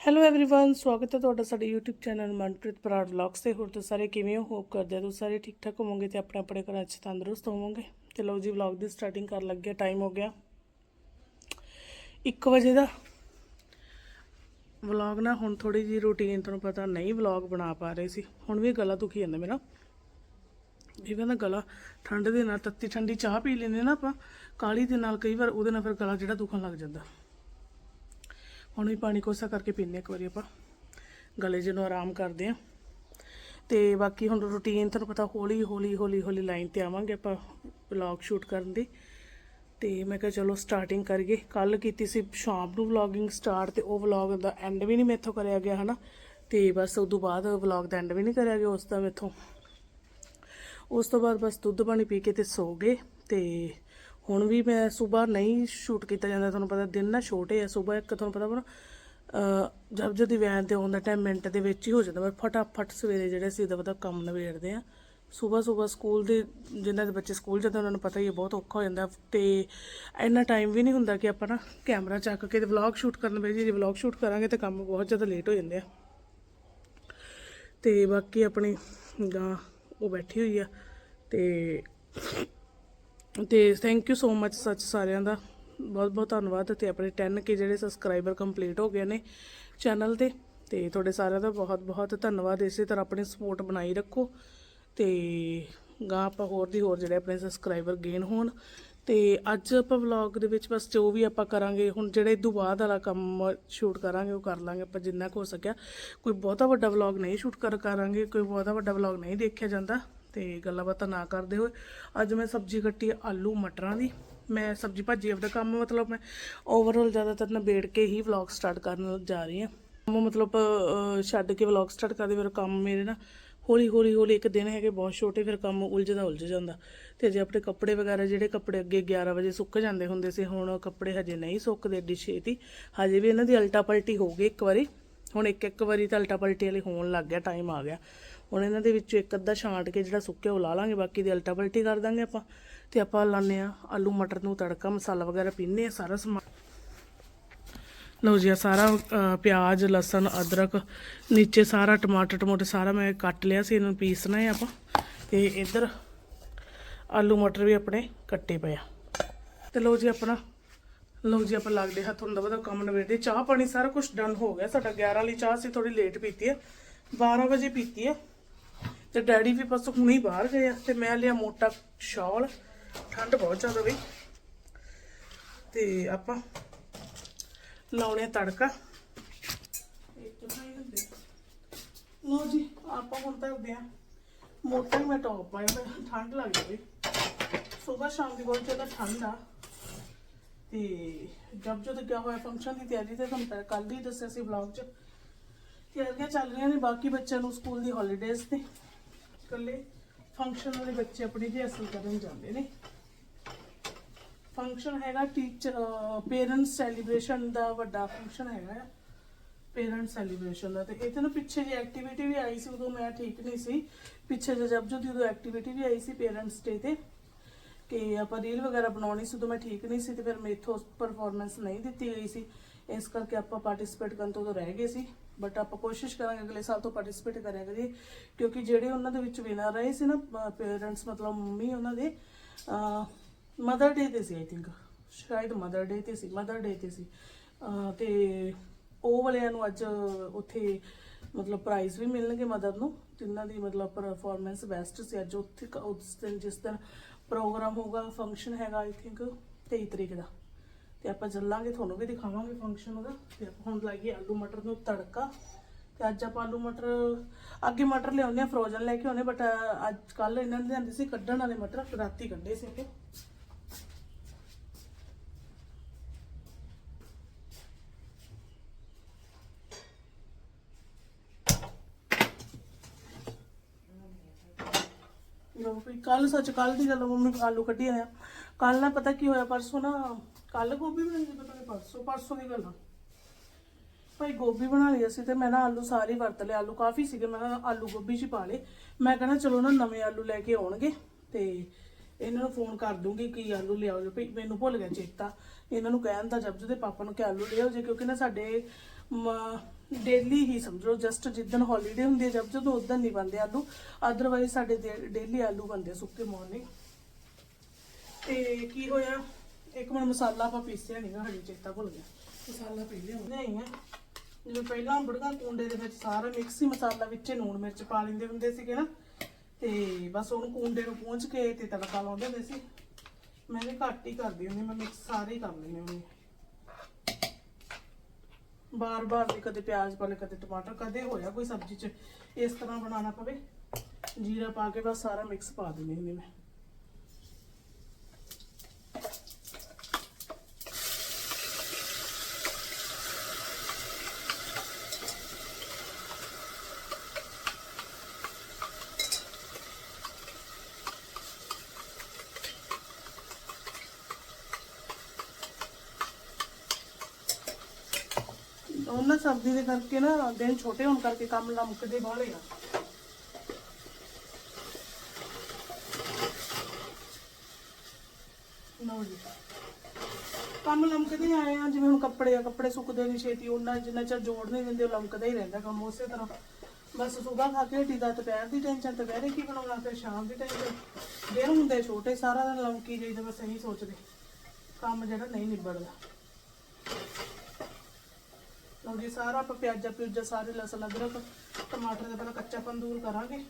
Hello everyone ਸਵਾਗਤ ਹੈ ਤੁਹਾਡਾ ਸਾਡੇ YouTube channel Manpreet Brar vlogs ਤੇ ਹੋਰ ਤੁਸੀਂ ਸਾਰੇ ਕਿਵੇਂ ਹੋ ਹੋਪ ਕਰਦੇ ਹਾਂ ਤੁਸੀਂ ਸਾਰੇ ਠੀਕ ਠਾਕ ਹੋਵੋਗੇ ਤੇ ਆਪਣੇ ਆਪਣੇ ਘਰਾਂ 'ਚ ਤੰਦਰੁਸਤ ਹੋਵੋਗੇ ਤੇ ਲਓ ਜੀ ਵਲੌਗ ਦੀ ਸਟਾਰਟਿੰਗ ਕਰਨ ਲੱਗੇ ਟਾਈਮ ਹੋ ਗਿਆ 1 ਵਜੇ ਦਾ ਵਲੌਗ ਨਾ ਹੁਣ ਥੋੜੀ ਜੀ ਰੂਟੀਨ ਤੁਹਾਨੂੰ ਪਤਾ ਨਹੀਂ ਵਲੌਗ ਬਣਾ ਪਾ ਰਹੇ ਸੀ ਹੁਣ ਵੀ ਗਲਾ ਦੁਖੀ ਜਾਂਦਾ ਮੇਰਾ ਜਿਵੇਂ ਨਾ ਗਲਾ ਠੰਡ ਦੇ ਨਾਲ ਤੱਤੀ ਠੰਡੀ ਚਾਹ ਪੀ ਲੈਂਦੇ ਨਾ ਆਪਾਂ ਕਾਲੀ ਦੇ ਨਾਲ ਕਈ ਵਾਰ ਉਹਦੇ ਨਾਲ ਫਿਰ ਗਲਾ ਜਿਹੜਾ ਦੁਖਣ ਲੱਗ ਜਾਂਦਾ ਹੁਣ ਵੀ ਪਾਣੀ ਕੋਸਾ ਕਰਕੇ ਪੀਨੇ ਇੱਕ ਵਾਰੀ ਆਪਾਂ। ਗਲੇ ਜਿਹਨੂੰ ਆਰਾਮ ਕਰਦੇ ਆ ਤੇ ਬਾਕੀ ਹੁਣ ਰੂਟੀਨ ਤੁਹਾਨੂੰ ਪਤਾ ਹੌਲੀ ਹੌਲੀ ਹੌਲੀ ਹੌਲੀ ਲਾਈਨ ਤੇ ਆਵਾਂਗੇ ਆਪਾਂ ਵਲੌਗ ਸ਼ੂਟ ਕਰਨ ਦੀ। ਤੇ ਮੈਂ ਕਿਹਾ ਚਲੋ ਸਟਾਰਟਿੰਗ ਕਰੀਏ। ਕੱਲ ਕੀਤੀ ਸੀ ਸ਼ਾਮ ਨੂੰ ਵਲੌਗਿੰਗ ਸਟਾਰਟ ਤੇ ਉਹ ਵਲੌਗ ਦਾ ਐਂਡ ਵੀ ਨਹੀਂ ਮੇਥੋਂ ਕਰਿਆ ਗਿਆ, ਹਨਾ? ਤੇ ਬਸ ਉਸ ਤੋਂ ਬਾਅਦ ਵਲੌਗ ਦਾ ਐਂਡ ਵੀ ਨਹੀਂ ਕਰਿਆ ਗਿਆ ਉਸ ਦਾ ਮੇਥੋਂ। ਉਸ ਤੋਂ ਬਾਅਦ ਬਸ ਦੁੱਧ ਪਾਣੀ ਪੀ ਕੇ ਤੇ ਸੋ ਗਏ। ਤੇ ਹੁਣ ਵੀ ਮੈਂ ਸਵੇਰ ਨਹੀਂ ਸ਼ੂਟ ਕੀਤਾ ਜਾਂਦਾ, ਤੁਹਾਨੂੰ ਪਤਾ ਦਿਨ ਨਾ ਛੋਟੇ ਆ, ਸਵੇਰ ਇੱਕ ਤੁਹਾਨੂੰ ਪਤਾ ਵਾ ਨਾ ਜਦ ਜਦ ਦੀ ਵੈਨ ਤੇ ਆਉਂਦਾ ਟਾਈਮ ਮਿੰਟ ਦੇ ਵਿੱਚ ਹੀ ਹੋ ਜਾਂਦਾ, ਪਰ ਫਟਾਫਟ ਸਵੇਰੇ ਜਿਹੜੇ ਸੀ ਉਹਦਾ ਕੰਮ ਨਵੇੜਦੇ ਆ, ਸਵੇਰ ਸਵੇਰ ਸਕੂਲ ਦੇ ਜਿਨ੍ਹਾਂ ਦੇ ਬੱਚੇ ਸਕੂਲ ਜਾਂਦੇ ਉਹਨਾਂ ਨੂੰ ਪਤਾ ਹੀ ਹੈ ਬਹੁਤ ਔਖਾ ਹੋ ਜਾਂਦਾ, ਤੇ ਇੰਨਾ ਟਾਈਮ ਵੀ ਨਹੀਂ ਹੁੰਦਾ ਕਿ ਆਪਾਂ ਨਾ ਕੈਮਰਾ ਚੱਕ ਕੇ ਤੇ ਵਲੌਗ ਸ਼ੂਟ ਕਰਨ ਬਈ ਜੇ ਵਲੌਗ ਸ਼ੂਟ ਕਰਾਂਗੇ ਤੇ ਕੰਮ ਬਹੁਤ ਜ਼ਿਆਦਾ ਲੇਟ ਹੋ ਜਾਂਦੇ ਆ। ਤੇ ਬਾਕੀ ਆਪਣੀ ਗਾਂ, ਉਹ ਬੈਠੀ ਹੋਈ ਆ, ਤੇ ਤੇ ਥੈਂਕ ਯੂ ਸੋ ਮੱਚ ਸੱਚ ਸਾਰਿਆਂ ਦਾ। ਬਹੁਤ ਬਹੁਤ ਧੰਨਵਾਦ ਤੇ ਆਪਣੇ 10 ਕੇ ਜਿਹੜੇ ਸਬਸਕ੍ਰਾਈਬਰ ਕੰਪਲੀਟ ਹੋ ਗਏ ਨੇ ਚੈਨਲ ਤੇ। ਤੇ ਤੁਹਾਡੇ ਸਾਰਿਆਂ ਦਾ ਬਹੁਤ ਬਹੁਤ ਧੰਨਵਾਦ। ਇਸੇ ਤਰ੍ਹਾਂ ਆਪਣੀ ਸਪੋਰਟ ਬਣਾਈ ਰੱਖੋ ਤੇ ਗਾਂ ਆਪਾਂ ਹੋਰ ਦੀ ਹੋਰ ਜਿਹੜੇ ਆਪਣੇ ਸਬਸਕ੍ਰਾਈਬਰ ਗੇਨ ਹੋਣ। ਤੇ ਅੱਜ ਆਪਾਂ ਵਲੌਗ ਦੇ ਵਿੱਚ ਬਸ ਜੋ ਵੀ ਆਪਾਂ ਕਰਾਂਗੇ, ਹੁਣ ਜਿਹੜੇ ਇਦੋਂ ਬਾਅਦ ਵਾਲਾ ਕੰਮ ਸ਼ੂਟ ਕਰਾਂਗੇ, ਉਹ ਕਰ ਲਾਂਗੇ ਆਪਾਂ ਜਿੰਨਾ ਕੁ ਹੋ ਸਕਿਆ। ਕੋਈ ਬਹੁਤਾ ਵੱਡਾ ਵਲੌਗ ਨਹੀਂ ਸ਼ੂਟ ਕਰ, ਕਰਾਂਗੇ। ਕੋਈ ਬਹੁਤਾ ਵੱਡਾ ਵਲੌਗ ਨਹੀਂ ਦੇਖਿਆ ਜਾਂਦਾ। ਤੇ ਗੱਲਾਂ ਬਾਤਾਂ ਨਾ ਕਰਦੇ ਹੋਏ। ਅੱਜ ਮੈਂ ਸਬਜ਼ੀ ਕੱਟੀ ਆਲੂ ਮਟਰਾਂ ਦੀ। ਮੈਂ ਸਬਜ਼ੀ ਭਾਜੀ ਆਪਦਾ ਕੰਮ ਮਤਲਬ ਮੈਂ ਓਵਰਆਲ ਜ਼ਿਆਦਾਤਰ ਨਿਬੇੜ ਕੇ ਹੀ ਵਲੌਗ ਸਟਾਰਟ ਕਰਨ ਜਾ ਰਹੀ ਹਾਂ। ਕੰਮ ਮਤਲਬ ਛੱਡ ਕੇ ਵਲੌਗ ਸਟਾਰਟ ਕਰਦੇ ਫਿਰ ਕੰਮ ਮੇਰੇ ਨਾ ਹੌਲੀ ਹੌਲੀ ਹੌਲੀ ਇੱਕ ਦਿਨ ਹੈਗੇ ਬਹੁਤ ਛੋਟੇ, ਫਿਰ ਕੰਮ ਉਲਝਦਾ, ਉਲਝ ਜਾਂਦਾ। ਤੇ ਜੇ ਆਪਣੇ ਕੱਪੜੇ ਵਗੈਰਾ ਜਿਹੜੇ ਕੱਪੜੇ ਅੱਗੇ 11 ਵਜੇ ਸੁੱਕ ਜਾਂਦੇ ਹੁੰਦੇ ਸੀ, ਹੁਣ ਕੱਪੜੇ ਹਜੇ ਨਹੀਂ ਸੁੱਕਦੇ ਏਡੀ ਛੇਤੀ। ਹਜੇ ਵੀ ਇਹਨਾਂ ਦੀ ਅਲਟਾ ਪਲਟੀ ਹੋ ਗਈ ਇੱਕ ਵਾਰੀ। ਹੁਣ ਇੱਕ ਇੱਕ ਵਾਰੀ ਤਾਂ ਅਲਟਾ ਪਲਟੀ ਵਾਲੀ ਹੋਣ ਲੱਗ ਗਿਆ ਟਾਈਮ ਆ ਗਿਆ। ਹੁਣ ਇਹਨਾਂ ਦੇ ਵਿੱਚੋਂ ਇੱਕ ਅੱਧਾ ਛਾਂਟ ਕੇ ਜਿਹੜਾ ਸੁੱਕਿਆ ਉਹ ਲਾ ਲਾਂਗੇ, ਬਾਕੀ ਦੀ ਅਲਟਾ ਪਲਟੀ ਕਰ ਦਾਂਗੇ ਆਪਾਂ। ਤੇ ਆਪਾਂ ਲਾਉਂਦੇ ਆ ਆਲੂ, ਮਟਰ ਨੂੰ ਤੜਕਾ, ਮਸਾਲਾ ਵਗੈਰਾ ਪੀਨੇ ਆ ਸਾਰਾ ਸਮਾਨ। ਲਓ ਜੀ ਆ ਸਾਰਾ ਪਿਆਜ਼, ਲਸਣ, ਅਦਰਕ, ਨੀਚੇ ਸਾਰਾ ਟਮਾਟਰ ਟਮਾਟਰ ਸਾਰਾ ਮੈਂ ਕੱਟ ਲਿਆ ਸੀ, ਇਹਨੂੰ ਪੀਸਣਾ ਹੈ ਆਪਾਂ। ਤੇ ਇੱਧਰ ਆਲੂ, ਮਟਰ ਵੀ ਆਪਣੇ ਕੱਟੇ ਪਏ ਆ। ਤੇ ਲਓ ਜੀ, ਆਪਣਾ, ਲਓ ਜੀ, ਆਪਾਂ ਲੱਗਦੇ ਹੱਥ ਹੁੰਦਾ ਵਧਾ ਕੰਮ ਨਵੇੜਦੇ। ਚਾਹ ਪਾਣੀ ਸਾਰਾ ਕੁਝ ਡਨ ਹੋ ਗਿਆ, ਸਾਡਾ 11 ਵਾਲੀ ਚਾਹ ਸੀ ਥੋੜੀ ਲੇਟ ਪੀਤੀ ਹੈ। 12 ਵਜੇ ਪੀਤੀ ਹੈ। ਤੇ ਡੈਡੀ ਵੀ ਬਸ ਹੁਣੇ ਹੀ ਬਾਹਰ ਗਏ ਆ ਤੇ ਮੈਂ ਲਿਆ ਮੋਟਾ ਸ਼ਾਲ, ਠੰਡ ਬਹੁਤ ਜ਼ਿਆਦਾ ਬਈ। ਤੇ ਆਪਾਂ ਲਾਉਣੇ ਤੜਕਾ। ਲੋ ਜੀ, ਆਪਾਂ ਹੁਣ ਧਰਦੇ ਆ। ਮੋਟਾ ਹੀ ਮੈਂ ਟੌਪ ਪਾਇਆ ਮੈਂ ਠੰਡ ਲੱਗ ਜਾਵੇ ਸਵੇਰ ਸ਼ਾਮ ਦੀ ਬਹੁਤ ਜ਼ਿਆਦਾ ਠੰਡ ਆ। ਤੇ ਜਬ ਜਦ ਗਿਆ ਹੋਇਆ ਫੰਕਸ਼ਨ ਦੀ ਤਿਆਰੀ ਤੇ ਤੁਹਾਨੂੰ ਕੱਲ ਹੀ ਦੱਸਿਆ ਸੀ ਵਲੌਗ 'ਚ। ਤਿਆਰੀਆਂ ਚੱਲ ਰਹੀਆਂ ਨੇ ਬਾਕੀ ਬੱਚਿਆਂ ਨੂੰ ਸਕੂਲ ਦੀ ਹੌਲੀਡੇਜ਼ ਤੇ। ਇਕੱਲੇ ਫੰਕਸ਼ਨ ਵਾਲੇ ਬੱਚੇ ਆਪਣੀ ਰਿਹਰਸਲ ਕਰਨ ਜਾਂਦੇ ਨੇ। ਫੰਕਸ਼ਨ ਹੈਗਾ ਟੀਚਰ ਪੇਰੈਂਟਸ ਸੈਲੀਬ੍ਰੇਸ਼ਨ ਦਾ ਵੱਡਾ ਫੰਕਸ਼ਨ ਹੈਗਾ ਪੇਰੈਂਟਸ ਸੈਲੀਬ੍ਰੇਸ਼ਨ ਦਾ। ਤੇ ਇਹ ਨਾ ਪਿੱਛੇ ਜੀ ਐਕਟੀਵਿਟੀ ਵੀ ਆਈ ਸੀ, ਉਦੋਂ ਮੈਂ ਠੀਕ ਨਹੀਂ ਸੀ। ਪਿੱਛੇ ਜੇ ਜਬ ਜਦ ਉਦੋਂ ਐਕਟੀਵਿਟੀ ਵੀ ਆਈ ਸੀ ਪੇਰੈਂਟਸ ਡੇ ਤੇ, ਕਿ ਆਪਾਂ ਰੀਲ ਵਗੈਰਾ ਬਣਾਉਣੀ ਸੀ, ਉਦੋਂ ਮੈਂ ਠੀਕ ਨਹੀਂ ਸੀ ਤੇ ਫਿਰ ਮੇਥੋਂ ਪਰਫਾਰਮੈਂਸ ਨਹੀਂ ਦਿੱਤੀ ਗਈ ਸੀ। ਇਸ ਕਰਕੇ ਆਪਾਂ ਪਾਰਟਿਸਿਪੇਟ ਕਰਨ ਤੋਂ ਰਹਿ ਗਏ ਸੀ। ਬਟ ਆਪਾਂ ਕੋਸ਼ਿਸ਼ ਕਰਾਂਗੇ ਅਗਲੇ ਸਾਲ ਤੋਂ ਪਾਰਟਿਸਿਪੇਟ ਕਰਿਆ ਕਰੀਏ ਕਿਉਂਕਿ ਜਿਹੜੇ ਉਹਨਾਂ ਦੇ ਵਿੱਚ ਵਿਨਰ ਰਹੇ ਸੀ ਨਾ ਪੇਰੈਂਟਸ ਮਤਲਬ ਮੰਮੀ ਉਹਨਾਂ ਦੇ ਮਦਰ ਡੇ ਤੇ ਸੀ ਆਈ ਥਿੰਕ ਸ਼ਾਇਦ ਮਦਰ ਡੇ ਤੇ ਸੀ ਮਦਰ ਡੇ ਤੇ ਸੀ। ਅਹ ਤੇ ਉਹ ਵਾਲਿਆਂ ਨੂੰ ਅੱਜ ਉੱਥੇ ਮਤਲਬ ਪ੍ਰਾਈਜ਼ ਵੀ ਮਿਲਣਗੇ ਮਦਰ ਨੂੰ, ਜਿਨ੍ਹਾਂ ਦੀ ਮਤਲਬ ਪਰਫਾਰਮੈਂਸ ਬੈਸਟ ਸੀ। ਅੱਜ ਉੱਥੇ ਉਸ ਦਿਨ ਜਿਸ ਦਿਨ ਪ੍ਰੋਗਰਾਮ ਹੋਗਾ ਫੰਕਸ਼ਨ ਹੈਗਾ ਆਈ ਥਿੰਕ 23 ਤਰੀਕ ਦਾ। ਤੇ ਆਪਾਂ ਚੱਲਾਂਗੇ ਤੁਹਾਨੂੰ ਵੀ ਦਿਖਾਵਾਂਗੇ ਫੰਕਸ਼ਨ ਉਹਦਾ। ਤੇ ਆਪਾਂ ਹੁਣ ਲਾਈਏ ਆਲੂ ਮਟਰ ਨੂੰ ਤੜਕਾ। ਤੇ ਅੱਜ ਆਪਾਂ ਆਲੂ ਮਟਰ, ਅੱਗੇ ਮਟਰ ਲਿਆਉਂਦੇ ਆ ਫਰੋਜ਼ਨ ਲੈ ਕੇ ਆਉਂਦੇ ਬਟ ਅੱਜ ਕੱਲ ਇਹਨਾਂ ਨੇ ਲਿਆਂਦੇ ਸੀ ਕੱਢਣ ਵਾਲੇ ਮਟਰ, ਰਾਤੀ ਕੱਢੇ ਸੀ ਕਿ ਲੋ ਵੀ ਕੱਲ ਸੱਚ ਕੱਲ ਦੀ ਗੱਲ ਮੰਮੀ ਆਲੂ ਕੱਢੀ ਆਇਆ ਕੱਲ ਨਾ ਪਤਾ ਕੀ ਹੋਇਆ, ਪਰਸੋਂ ਨਾ ਕੱਲ ਗੋਭੀ ਬਣਾਈ ਸੀ, ਪਤਾ ਨਹੀਂ ਪਰਸੋਂ ਪਰਸੋਂ ਦੀ ਗੱਲ ਆ। ਭਾਈ ਗੋਭੀ ਬਣਾ ਲਈ ਅਸੀਂ ਤੇ ਮੈਂ ਨਾ ਆਲੂ ਸਾਰੇ ਵਰਤ ਲਏ, ਆਲੂ ਕਾਫੀ ਸੀਗੇ, ਮੈਂ ਕਿਹਾ ਆਲੂ ਗੋਭੀ ਚ ਪਾ ਲਏ। ਮੈਂ ਕਹਿੰਦਾ ਚਲੋ ਨਾ ਨਵੇਂ ਆਲੂ ਲੈ ਕੇ ਆਉਣਗੇ ਤੇ ਇਹਨਾਂ ਨੂੰ ਫੋਨ ਕਰ ਦੂੰਗੀ ਕਿ ਆਲੂ ਲਿਆਓ ਜੀ। ਭਈ ਮੈਨੂੰ ਭੁੱਲ ਗਿਆ ਚੇਤਾ। ਇਹਨਾਂ ਨੂੰ ਕਹਿਣ ਦਾ ਜਬਜੂ ਦੇ ਪਾਪਾ ਨੂੰ ਕਿ ਆਲੂ ਲਿਆਓ ਜੇ, ਕਿਉਂਕਿ ਨਾ ਸਾਡੇ ਡੇਲੀ ਹੀ ਸਮਝੋ ਜਸਟ ਜਿੱਦਣ ਹੌਲੀਡੇ ਹੁੰਦੀ ਹੈ ਜਦ ਜਦੋਂ ਉਦੋਂ ਨਹੀਂ ਬਣਦੇ ਆਲੂ। ਅਦਰਵਾਈਜ਼ ਸਾਡੇ ਡੇਲੀ ਆਲੂ ਬਣਦੇ ਸੁੱਕੇ ਮੋਰਨਿੰਗ। ਤੇ ਕੀ ਹੋਇਆ? ਇੱਕ ਮਿੰਟ ਮਸਾਲਾ ਆਪਾਂ ਪੀਸਿਆ ਨਹੀਂਗਾ ਹਜੇ ਚੇਤਾ ਭੁੱਲ ਗਿਆ। ਮਸਾਲਾ ਪਹਿਲੇ ਨਹੀਂ ਹੈ। ਜਿਵੇਂ ਪਹਿਲਾਂ ਬੜਗਾ ਕੁੰਡੇ ਦੇ ਵਿੱਚ ਸਾਰਾ ਮਿਕਸ ਹੀ ਮਸਾਲਾ ਵਿੱਚੇ ਨੂਣ ਮਿਰਚ ਪਾ ਲੈਂਦੇ ਹੁੰਦੇ ਸੀਗੇ ਨਾ ਤੇ ਬਸ ਉਹਨੂੰ ਕੁੰਡੇ ਨੂੰ ਪੂੰਝ ਕੇ ਤੇ ਤੜਕਾ ਲਾਉਂਦੇ ਹੁੰਦੇ ਸੀ। ਮੈਂ ਵੀ ਘੱਟ ਹੀ ਕਰਦੀ ਹੁੰਦੀ ਮੈਂ ਮਿਕਸ ਸਾਰੇ ਹੀ ਕਰ ਲੈਂਦੀ ਹੁੰਦੀ। ਬਾਰ-ਬਾਰ ਨਹੀਂ ਕਦੇ ਪਿਆਜ਼ ਪਾ ਲਏ ਕਦੇ ਟਮਾਟਰ ਕਦੇ ਹੋਇਆ ਕੋਈ ਸਬਜ਼ੀ 'ਚ ਇਸ ਤਰ੍ਹਾਂ ਬਣਾਉਣਾ ਪਵੇ। ਜੀਰਾ ਪਾ ਕੇ ਬਸ ਸਾਰਾ ਮਿਕਸ ਪਾ ਦਿੰਦੀ ਹੁੰਦੀ ਮੈਂ। ਉਹਨਾਂ ਸਬਜ਼ੀ ਦੇ ਕਰਕੇ ਨਾ ਦਿਨ ਛੋਟੇ ਹੋਣ ਕਰਕੇ ਕੰਮ ਲਮਕਦੇ ਬਾਹਲੇ ਆ। ਲਓ ਜੀ। ਕੰਮ ਲਮਕਦੇ ਆਏ ਆ, ਜਿਵੇਂ ਹੁਣ ਕੱਪੜੇ ਆ, ਕੱਪੜੇ ਸੁੱਕਦੇ ਨਹੀਂ, ਛੇਤੀ ਉਹਨਾਂ ਜਿੰਨਾ ਚਿਰ ਜੋੜ ਨਹੀਂ ਦਿੰਦੇ, ਉਹ ਲਮਕਦਾ ਹੀ ਰਹਿੰਦਾ ਕੰਮ ਉਸੇ ਤਰ੍ਹਾਂ। ਬਸ ਸੁਬਾ ਖਾ ਕੇ ਹਟੀ ਦਾ ਦੁਪਹਿਰ ਦੀ ਟੈਨਸ਼ਨ ਦੁਪਹਿਰੇ ਕੀ ਬਣਾਉਣਾ, ਫਿਰ ਸ਼ਾਮ ਦੀ ਟੈਨਸ਼ਨ ਦਿਨ ਹੁੰਦੇ ਛੋਟੇ, ਸਾਰਾ ਦਿਨ ਲਮਕੀ ਜਾਈਦਾ, ਬਸ ਇਹੀ ਸੋਚਦੇ। ਕੰਮ ਜਿਹੜਾ ਨਹੀਂ ਨਿਬੜਦਾ। ਲਓ ਜੀ ਸਾਰਾ ਆਪਾਂ ਪਿਆਜ਼ਾ ਪਿਊਜ਼ਾ ਸਾਰੇ ਲਸਣ ਅਦਰਕ, ਟਮਾਟਰ ਦਾ ਪਹਿਲਾਂ ਕੱਚਾਪਨ ਦੂਰ ਕਰਾਂਗੇ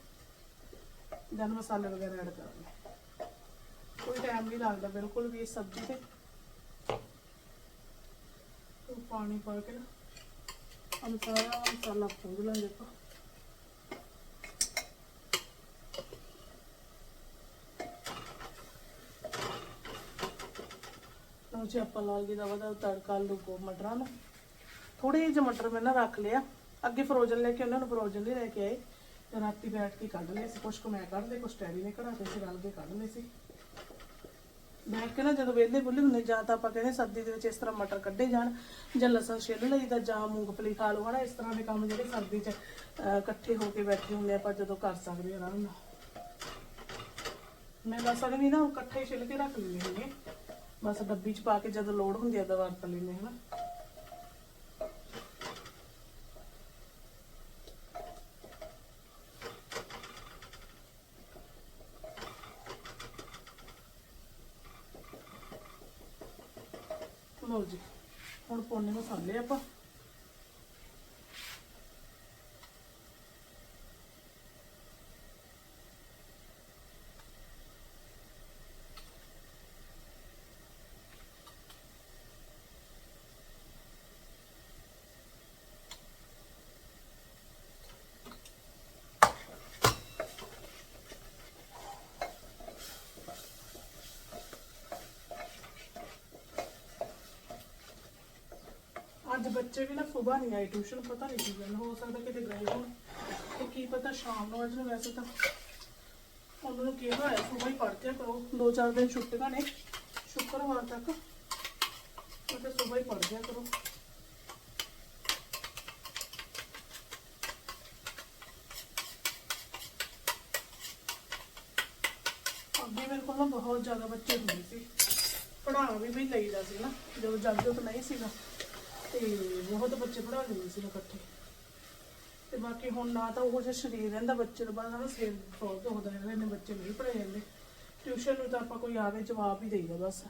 ਦੈਨ ਮਸਾਲੇ ਵਗੈਰਾ ਐਡ ਕਰਾਂਗੇ। ਕੋਈ ਟਾਈਮ ਨਹੀਂ ਲੱਗਦਾ ਬਿਲਕੁਲ ਵੀ ਇਸ ਸਬਜ਼ੀ ਤੇ। ਉਹ ਪਾਣੀ ਪਾ ਕੇ ਨਾ ਹਮ ਸਾਰਾ ਮਸਾਲਾ ਭੁੰਨ ਲਾਂਗੇ ਆਪਾਂ। ਲਓ ਜੀ, ਆਪਾਂ ਲਾ ਲਈਏ ਦਵਾ ਦਾ ਤੜਕਾ, ਆਲੂ ਗੋ ਮਟਰਾਂ ਨੂੰ। ਥੋੜੇ ਜਿਹੇ ਮਟਰ ਮੈਂ ਨਾ ਰੱਖ ਲਿਆ ਅੱਗੇ ਫਰੋਜ਼ਨ ਲੈ ਕੇ ਉਹਨਾਂ ਨੂੰ ਫਰੋਜ਼ਨ ਨਹੀਂ ਲੈ ਕੇ ਆਏ। ਤੇ ਰਾਤੀ ਬੈਠ ਕੇ ਕੱਢ ਲਏ ਸੀ। ਕੁਛ ਕੁ ਮੈਂ ਕੱਢ ਲਏ ਕੁਛ ਡੈਡੀ ਨੇ ਕਢਾ ਕੇ ਸੀ ਰਲ ਕੇ ਕੱਢ ਲਏ ਸੀ। ਬੈਠ ਕੇ ਨਾ ਜਦੋਂ ਵਿਹਲੇ ਬੁੱਲੇ ਹੁੰਦੇ ਜਾਂ ਤਾਂ ਆਪਾਂ ਕਹਿੰਦੇ ਸਰਦੀ ਦੇ ਵਿੱਚ ਇਸ ਤਰ੍ਹਾਂ ਮਟਰ ਕੱਢੇ ਜਾਣ ਜਾਂ ਲਸਣ ਛਿੱਲ ਲਈਦਾ ਜਾਂ ਮੂੰਗਫਲੀ ਖਾ ਲਓ। ਹਨਾ ਇਸ ਤਰ੍ਹਾਂ ਦੇ ਕੰਮ ਜਿਹੜੇ ਸਰਦੀ 'ਚ ਅਹ, ਇਕੱਠੇ ਹੋ ਕੇ ਬੈਠੇ ਹੁੰਦੇ ਆਪਾਂ ਜਦੋਂ ਕਰ ਸਕਦੇ ਹਾਂ ਆਰਾਮ ਨਾਲ। ਮੈਂ ਲਸਣ ਵੀ ਨਾ ਇਕੱਠੇ ਛਿੱਲ ਕੇ ਰੱਖ ਲੈਂਦੀ ਹੁੰਦੀ ਬਸ ਡੱਬੀ 'ਚ ਪਾ ਕੇ ਜਦੋਂ ਲੋੜ ਹੁੰਦੀ ਆ ਤਾਂ ਵਰਤ ਲੈਂਦੇ ਹਾਂ ਹਨਾ। ਲਓ ਜੀ। ਹੁਣ ਪਾਉਣੇ ਮਸਾਲੇ ਆਪਾਂ ਅੱਜ ਬੱਚੇ ਵੀ ਨਾ ਸਵੇਰ ਨਹੀਂ ਆਏ, ਟਿਊਸ਼ਨ ਪਤਾ ਨਹੀਂ ਕੀ ਗੱਲ, ਹੋ ਸਕਦਾ ਕਿਤੇ ਗਏ ਹੋਣ। ਤੇ ਕੀ ਪਤਾ ਸ਼ਾਮ ਨੂੰ ਅੱਜ ਨੂੰ ਵੈਸੇ ਤਾਂ। ਉਹਨਾਂ ਨੂੰ ਕਿਹਾ ਹੋਇਆ ਸਵੇਰ ਹੀ ਪੜ੍ਹਦੇ ਕਰੋ। ਦੋ ਚਾਰ ਦਿਨ ਛੁੱਟੀਆਂ ਨੇ, ਸ਼ੁੱਕਰਵਾਰ ਤੱਕ। ਮੈਂ ਸਵੇਰ ਹੀ ਪੜ੍ਹਦਿਆ ਕਰੋ। ਅੱਗੇ ਮੇਰੇ ਕੋਲ ਨਾ ਬਹੁਤ ਜ਼ਿਆਦਾ ਬੱਚੇ ਹੁੰਦੇ ਸੀ। ਪੜ੍ਹਾ ਵੀ ਵੀ ਲਈਦਾ ਸੀ ਨਾ, ਜਦੋਂ ਜਗਜੋਤ ਨਹੀਂ ਸੀਗਾ। ਤੇ ਬਹੁਤ ਬੱਚੇ ਪੜ੍ਹਾ ਲੈਂਦੇ ਸੀ ਨਾ ਇਕੱਠੇ। ਤੇ ਬਾਕੀ ਹੁਣ ਨਾ ਤਾਂ ਉਹ ਜਿਹਾ ਸਰੀਰ ਰਹਿੰਦਾ, ਬੱਚੇ ਦਾ ਬਾਅਦ ਨਾ ਸਿਰ ਬਹੁਤ ਹੁੰਦਾ ਹੈ ਇਹਨੇ ਬੱਚੇ ਨਹੀਂ ਪੜ੍ਹਾਏ ਜਾਂਦੇ। ਟਿਊਸ਼ਨ ਨੂੰ ਤਾਂ ਆਪਾਂ ਕੋਈ ਆਵੇ ਜਵਾਬ ਹੀ ਦੇਈਦਾ ਬਸ।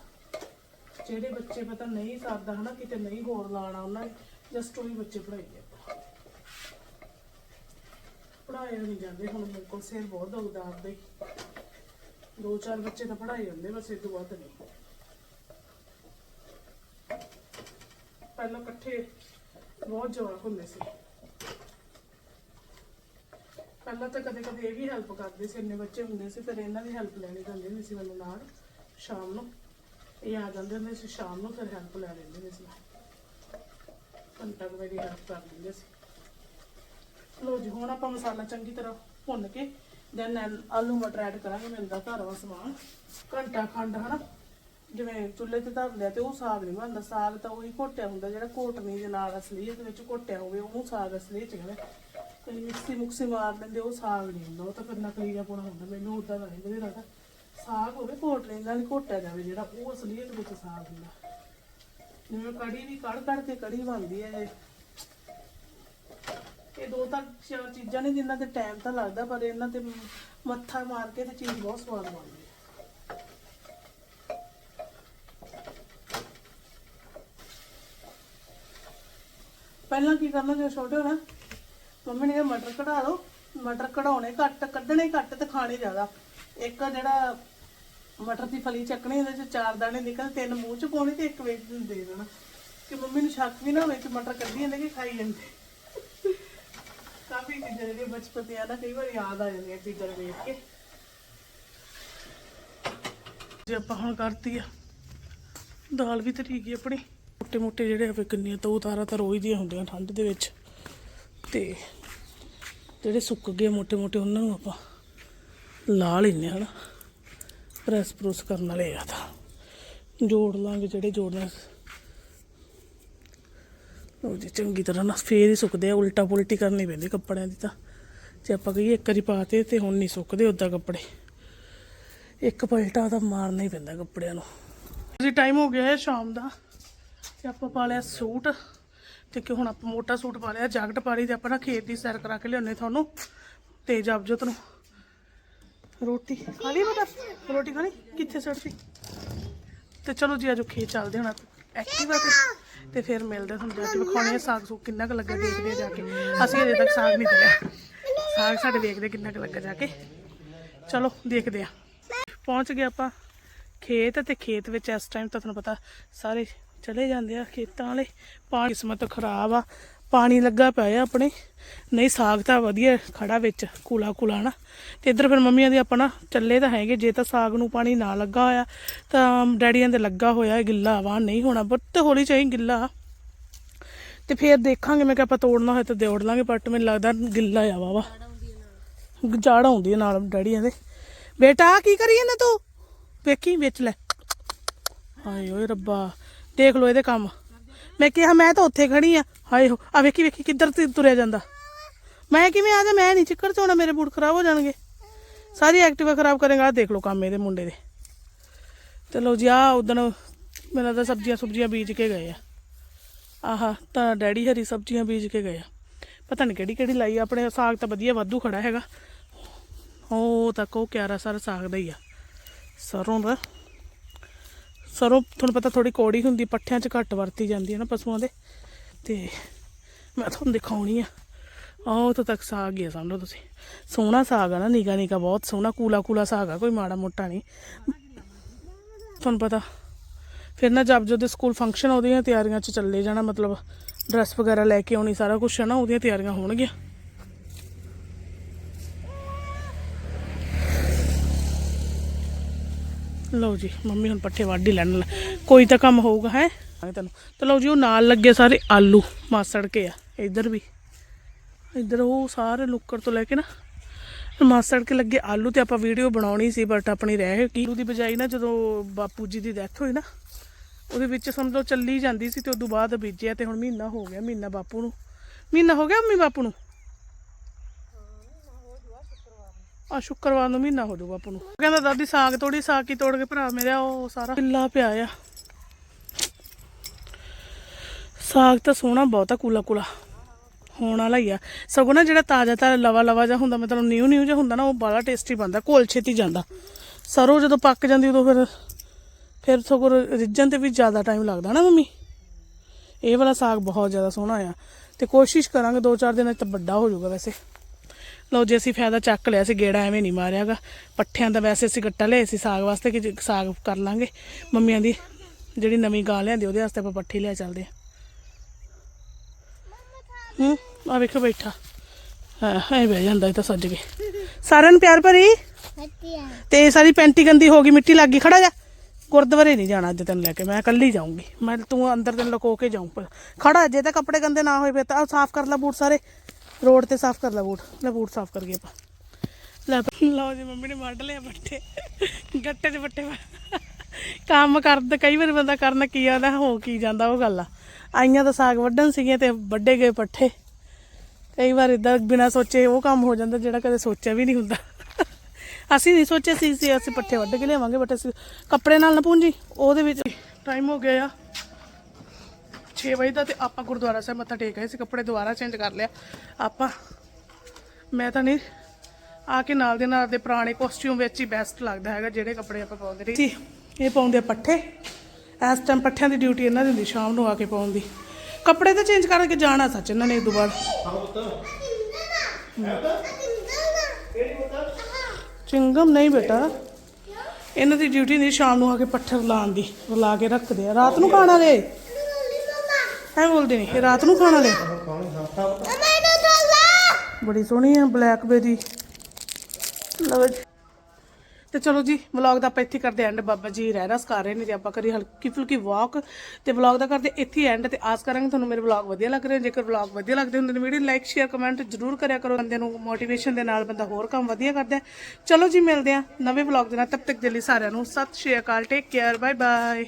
ਜਿਹੜੇ ਬੱਚੇ ਪਤਾ ਨਹੀਂ ਕਰਦਾ ਹਨਾ, ਕਿਤੇ ਨਹੀਂ ਹੋਰ ਲਾਣਾ ਉਹਨਾਂ ਨੇ, ਜਸਟ ਉਹੀ ਬੱਚੇ ਪੜ੍ਹਾਈਏ ਆਪਾਂ ਪੜ੍ਹਾਏ ਨਹੀਂ ਜਾਂਦੇ ਹੁਣ ਮੇਰੇ ਕੋਲ ਸਿਰ ਬਹੁਤ ਦੁਖਦਾ ਆਪਦਾ। ਦੋ ਚਾਰ ਬੱਚੇ ਤਾਂ ਪੜ੍ਹਾਈ ਜਾਂਦੇ, ਬਸ ਇਹ ਤੋਂ ਵੱਧ ਨਹੀਂ। ਪਹਿਲਾਂ ਇਕੱਠੇ ਬਹੁਤ ਜਵਾਕ ਹੁੰਦੇ ਸੀ। ਪਹਿਲਾਂ ਤਾਂ ਕਦੇ ਕਦੇ ਇਹ ਵੀ ਹੈਲਪ ਕਰਦੇ ਸੀ, ਇੰਨੇ ਬੱਚੇ ਹੁੰਦੇ ਸੀ, ਫਿਰ ਇਹਨਾਂ ਦੀ ਹੈਲਪ ਲੈਣੀ ਪੈਂਦੀ ਹੁੰਦੀ ਸੀ ਮੈਨੂੰ ਨਾਲ, ਸ਼ਾਮ ਨੂੰ। ਇਹ ਆ ਜਾਂਦੇ ਹੁੰਦੇ ਸੀ, ਸ਼ਾਮ ਨੂੰ ਫਿਰ ਹੈਲਪ ਲੈ ਲੈਂਦੇ ਹੁੰਦੇ ਸੀ। ਘੰਟਾ ਕੁ ਮੇਰੀ ਹੈਲਪ ਕਰ ਦਿੰਦੇ ਸੀ। ਲੋ ਜੀ, ਹੁਣ ਆਪਾਂ ਮਸਾਲਾ ਚੰਗੀ ਤਰ੍ਹਾਂ ਭੁੰਨ ਕੇ ਦੈਨ ਆਲੂ ਮਟਰ ਐਡ ਕਰਾਂਗੇ, ਮਿਲਦਾ ਘਰ ਵਾ ਸਮਾਨ। ਘੰਟਾ ਖੰਡ, ਹਨਾ? ਜਿਵੇਂ ਚੁੱਲ੍ਹੇ ਤੇ ਧਰ ਲਿਆ ਤੇ ਉਹ ਸਾਗ ਨਹੀਂ ਬਣਦਾ, ਸਾਗ ਤਾਂ ਉਹੀ ਘੋਟਿਆ ਹੁੰਦਾ ਜਿਹੜਾ ਘੋਟਣੀ ਦੇ ਨਾਲ ਅਸਲੀਅਤ ਵਿੱਚ ਘੋਟਿਆ ਹੋਵੇ, ਉਹਨੂੰ ਸਾਗ ਅਸਲੀਅਤ ਚ ਕਹਿੰਦੇ ਕਈ ਮਿਕਸੀ ਮੁਕਸੀ ਮਾਰ ਲੈਂਦੇ, ਉਹ ਸਾਗ ਨਹੀਂ ਹੁੰਦਾ, ਉਹ ਤਾਂ ਫਿਰ ਨਕਲੀ ਜਿਹਾ ਪੁਣਾ ਹੁੰਦਾ, ਮੈਨੂੰ ਉਦਾਂ ਦਾ ਨਹੀਂ ਵਧੀਆ ਲੱਗਦਾ। ਸਾਗ ਹੋਵੇ ਘੋਟ ਲੈਣ ਨਾਲ ਘੋਟਿਆ ਜਾਵੇ ਜਿਹੜਾ, ਉਹ ਅਸਲੀਅਤ ਵਿੱਚ ਸਾਗ ਹੁੰਦਾ। ਜਿਵੇਂ ਕੜੀ ਵੀ ਕੜ ਕੜ ਕੇ ਕੜੀ ਬਣਦੀ ਹੈ ਜੇ ਦੋ ਤਾਂ ਚੀਜ਼ਾਂ ਨੇ ਜਿਨ੍ਹਾਂ ਤੇ ਟਾਈਮ ਤਾਂ ਲੱਗਦਾ, ਪਰ ਇਹਨਾਂ ਤੇ ਮੱਥਾ ਮਾਰ ਕੇ ਤੇ ਚੀਜ਼ ਬਹੁਤ ਸਵਾਦ ਬਣਦੀ ਹੈ ਪਹਿਲਾਂ ਕੀ ਕਰਨਾ, ਜਦੋਂ ਛੋਟੇ ਹੋਣਾ, ਮੰਮੀ ਨੇ ਕਿਹਾ ਮਟਰ ਕਢਾ ਲਓ ਮਟਰ ਕਢਾਉਣੇ ਘੱਟ, ਕੱਢਣੇ ਘੱਟ ਤੇ ਖਾਣੇ ਜ਼ਿਆਦਾ। ਇੱਕ ਜਿਹੜਾ ਮਟਰ ਦੀ ਫਲੀ ਚੱਕਣੀ, ਉਹਦੇ ਚ ਚਾਰ ਦਾਣੇ ਨਿਕਲ ਤਿੰਨ ਮੂੰਹ ਚ ਪਾਉਣੇ ਤੇ ਇੱਕ ਵੇਚ ਨੂੰ ਦੇ ਦੇਣਾ। ਕਿ ਮੰਮੀ ਨੂੰ ਸ਼ੱਕ ਵੀ ਨਾ ਹੋਵੇ ਕਿ ਮਟਰ ਕੱਢੀ ਜਾਂਦੇ ਕਿ ਖਾਈ ਜਾਂਦੇ। ਕਾਫੀ ਚੀਜ਼ਾਂ ਜਿਹੜੀਆਂ ਬਚਪਨ ਦੀਆਂ ਨਾ ਕਈ ਵਾਰ ਯਾਦ ਆ ਜਾਂਦੀਆਂ ਚੀਜ਼ਾਂ ਵੇਖ ਕੇ। ਜੇ ਆਪਾਂ ਹੁਣ ਕਰਤੀ ਆ, ਦਾਲ ਵੀ ਧਰੀ ਗਈ ਆਪਣੀ। ਮੋਟੇ ਮੋਟੇ ਜਿਹੜੇ ਆਪੇ ਕਿੰਨੀਆਂ ਤੋਂ ਉਤਾਰਾ ਤਾਂ ਰੋਜ਼ ਦੀਆਂ ਹੁੰਦੀਆਂ ਠੰਡ ਦੇ ਵਿੱਚ। ਤੇ ਜਿਹੜੇ ਸੁੱਕ ਗਏ ਮੋਟੇ ਮੋਟੇ ਉਹਨਾਂ ਨੂੰ ਆਪਾਂ ਲਾ ਲੈਨੇ ਹਨਾ ਪ੍ਰੈਸ ਪ੍ਰੂਸ ਕਰਨ ਵਾਲੇ ਆ ਤਾਂ। ਜੋੜ ਲਾਂਗੇ ਜਿਹੜੇ ਜੋੜਨਾ ਉਹ ਜੀ, ਚੰਗੀ ਤਰ੍ਹਾਂ ਨਾ ਫੇਰ ਹੀ ਸੁੱਕਦੇ ਆ ਉਲਟਾ ਪੁਲਟੀ ਕਰਨੀ ਪੈਂਦੀ ਕੱਪੜਿਆਂ ਦੀ ਤਾਂ। ਜੇ ਆਪਾਂ ਕਹੀਏ ਇੱਕ ਵਾਰੀ ਪਾਤੇ ਤੇ ਹੁਣ ਨਹੀਂ ਸੁੱਕਦੇ ਉਦਾਂ ਕੱਪੜੇ। ਇੱਕ ਪਲਟਾ ਤਾਂ ਮਾਰਨਾ ਹੀ ਪੈਂਦਾ ਕੱਪੜਿਆਂ ਨੂੰ। ਜੀ ਟਾਈਮ ਹੋ ਗਿਆ ਹੈ ਸ਼ਾਮ ਦਾ। ਤੇ ਆਪਾਂ ਪਾ ਲਿਆ ਸੂਟ ਤੇ ਕਿ ਹੁਣ ਆਪਾਂ ਮੋਟਾ ਸੂਟ ਪਾ ਲਿਆ, ਜੈਕਟ ਪਾ ਲਈ ਤੇ ਆਪਾਂ ਨਾ ਖੇਤ ਦੀ ਸੈਰ ਕਰਾ ਕੇ ਲਿਆਉਣੇ ਤੁਹਾਨੂੰ। ਤੇ ਜਪਜੋਤ ਨੂੰ। ਰੋਟੀ ਖਾ ਲਈ ਬੇਟਾ ਰੋਟੀ ਖਾਣੀ ਕਿੱਥੇ ਸੜਦੀ ਤੇ ਚਲੋ ਜੀ ਆਜੋ ਖੇਤ ਚੱਲਦੇ ਹੁਣ ਐਕਟਿਵਾ ਤੇ ਤੇ ਫਿਰ ਮਿਲਦੇ ਤੁਹਾਨੂੰ ਜਾ ਕੇ ਵਿਖਾਉਣੇ ਆ ਸਾਗ ਸੂਗ ਕਿੰਨਾ ਕੁ ਲੱਗਾ ਦੇਖਦੇ ਆ ਜਾ ਕੇ। ਅਸੀਂ ਅਜੇ ਤੱਕ ਸਾਗ ਨਹੀਂ ਤਲਿਆ ਸਾਗ ਸਾਡੇ ਦੇਖਦੇ ਕਿੰਨਾ ਕੁ ਲੱਗਾ ਜਾ ਕੇ। ਚਲੋ, ਦੇਖਦੇ ਆ। ਪਹੁੰਚ ਗਏ ਆਪਾਂ ਖੇਤ ਤੇ ਖੇਤ ਵਿੱਚ ਇਸ ਟਾਈਮ ਤਾਂ ਤੁਹਾਨੂੰ ਪਤਾ ਸਾਰੇ ਚਲੇ ਜਾਂਦੇ ਆ ਖੇਤਾਂ ਵਾਲੇ। ਪਾਣੀ ਕਿਸਮਤ ਖਰਾਬ ਆ। ਪਾਣੀ ਲੱਗਾ ਪਿਆ ਆਪਣੇ। ਨਹੀਂ, ਸਾਗ ਤਾਂ ਵਧੀਆ ਖੜਾ ਵਿੱਚ, ਕੂਲਾ ਕੂਲਾ ਨਾ ਤੇ ਇੱਧਰ ਫਿਰ ਮੰਮੀਆਂ ਦੇ ਆਪਾਂ ਨਾ ਚੱਲੇ ਤਾਂ ਹੈਗੇ। ਜੇ ਤਾਂ ਸਾਗ ਨੂੰ ਪਾਣੀ ਨਾ ਲੱਗਾ ਹੋਇਆ, ਤਾਂ ਡੈਡੀਆਂ ਦੇ ਲੱਗਾ ਹੋਇਆ ਗਿੱਲਾ ਵਾ। ਨਹੀਂ ਹੋਣਾ ਬਟ ਹੌਲੀ ਚਾਹੀ ਗਿੱਲਾ। ਤੇ ਫਿਰ ਦੇਖਾਂਗੇ ਮੈਂ ਕਿ ਆਪਾਂ ਤੋੜਨਾ ਹੋਇਆ ਤਾਂ ਤੋੜ ਲਾਂਗੇ ਬਟ ਮੈਨੂੰ ਲੱਗਦਾ ਗਿੱਲਾ ਆ ਵਾ ਵਾ ਜੜ ਆਉਂਦੀ ਹੈ ਨਾਲ ਡੈਡੀਆਂ ਦੇ। ਬੇਟਾ ਆਹ ਕੀ ਕਰੀਏ ਜਾਂਦਾ ਤੂੰ? ਵੇਖੀ, ਵਿੱਚ ਲੈ। ਹਾਏ ਓਏ ਰੱਬਾ। ਦੇਖ ਲਓ ਇਹਦੇ ਕੰਮ। ਮੈਂ ਕਿਹਾ ਮੈਂ ਤਾਂ ਉੱਥੇ ਖੜੀ ਆ। ਹਾਏ ਹੋ ਆ ਵੇਖੀ ਵੇਖੀ ਕਿੱਧਰ ਤੁਰਿਆ ਜਾਂਦਾ। ਮੈਂ ਕਿਵੇਂ ਆ ਜਾ ਮੈਂ ਨਹੀਂ ਚਿੱਕਰ 'ਚ ਚੋਣਾ ਮੇਰੇ ਬੂਟ ਖਰਾਬ ਹੋ ਜਾਣਗੇ। ਸਾਰੀ ਐਕਟਿਵਾ ਖਰਾਬ ਕਰੇਗਾ ਦੇਖ ਲਓ ਕੰਮ ਇਹਦੇ ਮੁੰਡੇ ਦੇ। ਚਲੋ ਜੀ ਆ ਉਦਣ ਮੇਰਾ ਤਾਂ ਸਬਜ਼ੀਆਂ ਸੁਬਜ਼ੀਆਂ ਬੀਜ ਕੇ ਗਏ ਆ। ਆਹਾ ਤਾਂ ਡੈਡੀ ਹਰੀ ਸਬਜ਼ੀਆਂ ਬੀਜ ਕੇ ਗਏ ਆ। ਪਤਾ ਨਹੀਂ ਕਿਹੜੀ ਕਿਹੜੀ ਲਾਈ ਆ, ਆਪਣੇ ਸਾਗ ਤਾਂ ਵਧੀਆ ਵਾਧੂ ਖੜਾ ਹੈਗਾ। ਉਹ ਤੱਕ ਉਹ ਕਿਆਰਾ ਸਾਰਾ ਸਾਗ ਦਾ ਹੀ ਆ। ਸਰੋਂ ਦਾ ਸਰੋਂ ਤੁਹਾਨੂੰ ਪਤਾ ਥੋੜੀ ਕੌੜੀ ਹੁੰਦੀ, ਪੱਠਿਆਂ 'ਚ ਘੱਟ ਵਰਤੀ ਜਾਂਦੀ ਹੈ ਨਾ ਪਸ਼ੂਆਂ ਦੇ। ਤੇ ਮੈਂ ਤੁਹਾਨੂੰ ਦਿਖਾਉਣੀ ਆ। ਆਹ ਉੱਥੋਂ ਤੱਕ ਸਾਗ ਹੀ ਸਮਝੋ ਤੁਸੀਂ। ਸੋਹਣਾ ਸਾਗ ਆ ਨਾ ਨਿਗਾ ਨਿਗਾ ਬਹੁਤ ਸੋਹਣਾ, ਕੂਲਾ ਕੂਲਾ ਸਾਗ ਆ, ਕੋਈ ਮਾੜਾ ਮੋਟਾ ਨਹੀਂ। ਤੁਹਾਨੂੰ ਪਤਾ। ਫਿਰ ਨਾ ਜਦ ਜਦੋਂ ਸਕੂਲ ਫੰਕਸ਼ਨ ਉਹਦੀਆਂ ਤਿਆਰੀਆਂ 'ਚ ਚੱਲੇ ਜਾਣਾ, ਮਤਲਬ ਡਰੈਸ ਵਗੈਰਾ ਲੈ ਕੇ ਆਉਣੀ, ਸਾਰਾ ਕੁਝ ਹੈ ਨਾ, ਉਹਦੀਆਂ ਤਿਆਰੀਆਂ ਹੋਣਗੀਆਂ। ਲਓ ਜੀ, ਮੰਮੀ ਹੁਣ ਪੱਠੇ ਵੱਢ ਹੀ ਲੈਣ ਲ- ਕੋਈ ਤਾਂ ਕੰਮ ਹੋਊਗਾ, ਹੈ? ਤੈਨੂੰ। ਤੇ ਲਓ ਜੀ, ਉਹ ਨਾਲ ਲੱਗੇ ਸਾਰੇ ਆਲੂ ਮਾਸੜ ਕੇ ਆ, ਇੱਧਰ ਵੀ। ਇੱਧਰ ਉਹ ਸਾਰੇ ਲੁੱਕਰ ਤੋਂ ਲੈ ਕੇ ਨਾ, ਮਾਸੜ ਕੇ ਲੱਗੇ ਆਲੂ ਤੇ ਆਪਾਂ ਵੀਡੀਓ ਬਣਾਉਣੀ ਸੀ, ਬਟ ਆਪਣੀ ਰਹਿ ਗਈ। ਆਲੂ ਦੀ ਬਜਾਈ ਨਾ ਜਦੋਂ ਬਾਪੂ ਜੀ ਦੀ ਡੈਥ ਹੋਈ ਨਾ, ਉਹਦੇ ਵਿੱਚ ਸਮਝੋ ਚੱਲੀ ਜਾਂਦੀ ਸੀ ਤੇ ਤੋਂ ਬਾਅਦ ਬੀਜਿਆ ਤੇ ਹੁਣ ਮਹੀਨਾ ਹੋ ਗਿਆ ਮਹੀਨਾ ਬਾਪੂ ਨੂੰ। ਮਹੀਨਾ ਹੋ ਗਿਆ ਮੰਮੀ ਬਾਪੂ ਨੂੰ? ਆ ਸ਼ੁੱਕਰਵਾਰ ਨੂੰ ਮਹੀਨਾ ਹੋ ਜਾਊਗਾ ਆਪਾਂ ਨੂੰ। ਕਹਿੰਦਾ, ਦਾਦੀ ਸਾਗ ਤੋੜੀ, ਸਾਗ ਕੀ ਤੋੜ ਕੇ ਭਰਾ ਮੇਰਾ ਉਹ ਸਾਰਾ ਕਿੱਲਾ ਪਿਆ ਆ। ਸਾਗ ਤਾਂ ਸੋਹਣਾ ਬਹੁਤ ਆ ਕੂਲਾ ਕੂਲਾ ਹੋਣ ਵਾਲਾ ਹੀ ਆ। ਸਗੋਂ ਨਾ ਜਿਹੜਾ ਤਾਜ਼ਾ ਤਾਜ਼ਾ ਲਵਾ ਲਵਾ ਜਿਹਾ ਹੁੰਦਾ, ਮਤਲਬ ਨਿਊ ਨਿਊ ਜਿਹਾ ਹੁੰਦਾ ਨਾ, ਉਹ ਬੜਾ ਟੇਸਟੀ ਬਣਦਾ, ਘੋਲ ਛੇਤੀ ਜਾਂਦਾ। ਸਰੋਂ ਜਦੋਂ ਪੱਕ ਜਾਂਦੀ, ਉਦੋਂ ਫਿਰ ਫਿਰ ਸਗੋਂ ਰਿੱਝਣ ਤੇ ਵੀ ਜ਼ਿਆਦਾ ਟਾਈਮ ਲੱਗਦਾ ਨਾ ਮੰਮੀ। ਇਹ ਵਾਲਾ ਸਾਗ ਬਹੁਤ ਜ਼ਿਆਦਾ ਸੋਹਣਾ ਆ। ਤੇ ਕੋਸ਼ਿਸ਼ ਕਰਾਂਗੇ ਦੋ ਚਾਰ ਦਿਨਾਂ 'ਚ ਤਾਂ ਵੱਡਾ ਹੋ ਜਾਊਗਾ ਵੈਸੇ। ਲਓ ਜੇ ਅਸੀਂ ਫਾਇਦਾ ਚੱਕ ਲਿਆ ਸੀ ਗੇੜਾ ਐਵੇਂ ਨਹੀਂ ਮਾਰਿਆਗਾ। ਪੱਠਿਆਂ ਦਾ ਵੈਸੇ ਅਸੀਂ ਗੱਟਾ ਲਿਆ ਸੀ ਸਾਗ ਵਾਸਤੇ ਕਿ ਸਾਗ ਕਰ ਲਾਂਗੇ। ਮੰਮੀਆਂ ਦੀ ਜਿਹੜੀ ਨਵੀਂ ਗਾਂ ਲਿਆਂਦੀ ਉਹਦੇ ਵਾਸਤੇ ਆਪਾਂ ਪੱਠੀ ਲਿਆ ਚੱਲਦੇ ਆ ਹੂੰ ਆ ਵੇਖੋ ਬੈਠਾ। ਹਾਂ ਐ ਬਹਿ ਜਾਂਦਾ ਇਹ ਤਾਂ ਸੱਜ ਕੇ। ਸਾਰਿਆਂ ਨੂੰ ਪਿਆਰ ਭਰੀ? ਤੇ ਸਾਰੀ ਪੈਂਟੀ ਗੰਦੀ ਹੋ ਗਈ ਮਿੱਟੀ ਲੱਗ ਗਈ ਖੜਾ ਜਾ। ਗੁਰਦੁਆਰੇ ਨਹੀਂ ਜਾਣਾ ਅੱਜ ਤੈਨੂੰ ਲੈ ਕੇ ਮੈਂ ਇਕੱਲੀ ਜਾਊਂਗੀ। ਮੈਂ ਤੂੰ ਅੰਦਰ ਤੈਨੂੰ ਲੁਕੋ ਕੇ ਜਾਊਂ। ਖੜਾ ਜੇ ਤਾਂ ਕੱਪੜੇ ਗੰਦੇ ਨਾ ਹੋਏ ਫੇ ਤਾਂ ਸਾਫ਼ ਕਰ ਲੈ ਬੂਟ ਸਾਰੇ। ਰੋਡ ਤੇ ਸਾਫ਼ ਕਰ ਲੈ ਬੂਟ ਲੈ ਬੂਟ ਸਾਫ਼ ਕਰ ਗਏ ਆਪਾਂ। ਲੈ ਲਓ ਜੀ, ਮੰਮੀ ਨੇ ਵੱਢ ਲਿਆ ਬੱਟੇ ਗੱਟੇ 'ਚ ਬੱਟੇ ਕੰਮ ਕਰਦਾ, ਕਈ ਵਾਰ ਬੰਦਾ ਕਰਨਾ ਕੀ ਆਦਾ ਹੋ ਕੀ ਜਾਂਦਾ, ਉਹ ਗੱਲ ਆ। ਆਈਆਂ ਤਾਂ ਸਾਗ ਵੱਢਣ ਸੀਗੀਆਂ ਤੇ ਵੱਡੇ ਗਏ ਪੱਠੇ। ਕਈ ਵਾਰ ਇਦਾਂ ਬਿਨਾ ਸੋਚੇ ਉਹ ਕੰਮ ਹੋ ਜਾਂਦਾ, ਜਿਹੜਾ ਕਦੇ ਸੋਚਿਆ ਵੀ ਨਹੀਂ ਹੁੰਦਾ। ਅਸੀਂ ਨਹੀਂ ਸੋਚਿਆ ਸੀ ਸੀ ਅਸੀਂ ਪੱਠੇ ਵੱਢ ਕੇ ਲਿਆਵਾਂਗੇ, ਬਟ ਅਸੀਂ ਕੱਪੜੇ ਨਾਲ ਨਾ ਪੂੰਜੀ, ਉਹਦੇ ਵਿੱਚ ਟਾਈਮ ਹੋ ਗਿਆ ਆ। 6 ਵਜੇ ਦਾ ਤੇ ਆਪਾਂ ਗੁਰਦੁਆਰਾ ਸਾਹਿਬ ਮੱਥਾ ਟੇਕ ਆਏ ਸੀ, ਕੱਪੜੇ ਦੁਬਾਰਾ ਚੇਂਜ ਕਰ ਲਿਆ। ਆਪਾਂ ਮੈਂ ਤਾਂ ਨਹੀਂ, ਆ ਕੇ ਨਾਲ ਦੇ ਨਾਲ ਦੇ ਪੁਰਾਣੇ ਕੋਸਟਿਊਮ ਵਿੱਚ ਹੀ ਬੈਸਟ ਲੱਗਦਾ ਹੈਗਾ, ਜਿਹੜੇ ਕੱਪੜੇ ਆਪਾਂ ਪਾਉਂਦੇ ਰਹੇ। ਸੀ ਇਹ ਪਾਉਂਦੇ ਆ ਪੱਠੇ। ਇਸ ਟਾਈਮ ਪੱਠਿਆਂ ਦੀ ਡਿਊਟੀ ਇਹਨਾਂ ਦੀ ਹੁੰਦੀ, ਸ਼ਾਮ ਨੂੰ ਆ ਕੇ ਪਾਉਣ ਦੀ ਕੱਪੜੇ ਤਾਂ ਚੇਂਜ ਕਰਕੇ ਜਾਣਾ ਸੱਚ, ਇਹਨਾਂ ਨੇ ਦੁਬਾਰਾ ਚਿੰਗਮ ਨਹੀਂ ਬੇਟਾ। ਇਹਨਾਂ ਦੀ ਡਿਊਟੀ ਨਹੀਂ ਸ਼ਾਮ ਨੂੰ ਆ ਕੇ ਪੱਠੇ ਲਾਉਣ ਦੀ ਲਾ ਕੇ ਰੱਖਦੇ ਆ। ਰਾਤ ਨੂੰ ਖਾਣਾ ਲੈ ਹੈ ਬੋਲਦੇ ਨਹੀਂ ਰਾਤ ਨੂੰ ਖਾਣਾ ਲੈ। ਬੜੀ ਸੋਹਣੀ ਆ ਬਲੈਕਬੇਰੀ ਲਓ ਜੀ। ਤੇ ਚਲੋ ਜੀ ਵਲੌਗ ਦਾ ਆਪਾਂ ਇੱਥੇ ਕਰਦੇ ਐਂਡ ਬਾਬਾ ਜੀ ਰਹਿਣਾ ਸਿਖਾ ਰਹੇ ਨੇ ਤੇ ਆਪਾਂ ਕਰੀ ਹਲਕੀ ਫੁਲਕੀ ਵਾਕ ਤੇ ਵਲੌਗ ਦਾ ਕਰਦੇ ਇੱਥੇ ਐਂਡ ਤੇ ਆਸ ਕਰਾਂਗੇ ਤੁਹਾਨੂੰ ਮੇਰੇ ਵਲੌਗ ਵਧੀਆ ਲੱਗ ਰਹੇ ਜੇਕਰ ਵਲੌਗ ਵਧੀਆ ਲੱਗਦੇ ਹੁੰਦੇ ਨੇ ਵੀਡੀਓ ਲਾਈਕ ਸ਼ੇਅਰ ਕਮੈਂਟ ਜ਼ਰੂਰ ਕਰਿਆ ਕਰੋ। ਬੰਦੇ ਨੂੰ ਮੋਟੀਵੇਸ਼ਨ ਦੇ ਨਾਲ ਬੰਦਾ ਹੋਰ ਕੰਮ ਵਧੀਆ ਕਰਦਾ ਚਲੋ ਜੀ, ਮਿਲਦੇ ਆ ਨਵੇਂ ਵਲੌਗ ਦੇ ਨਾਲ। ਤਬ ਤੱਕ ਦੇ ਲਈ ਸਾਰਿਆਂ ਨੂੰ ਸਤਿ ਸ਼੍ਰੀ ਅਕਾਲ ਟੇਕ ਕੇਅਰ ਬਾਏ ਬਾਏ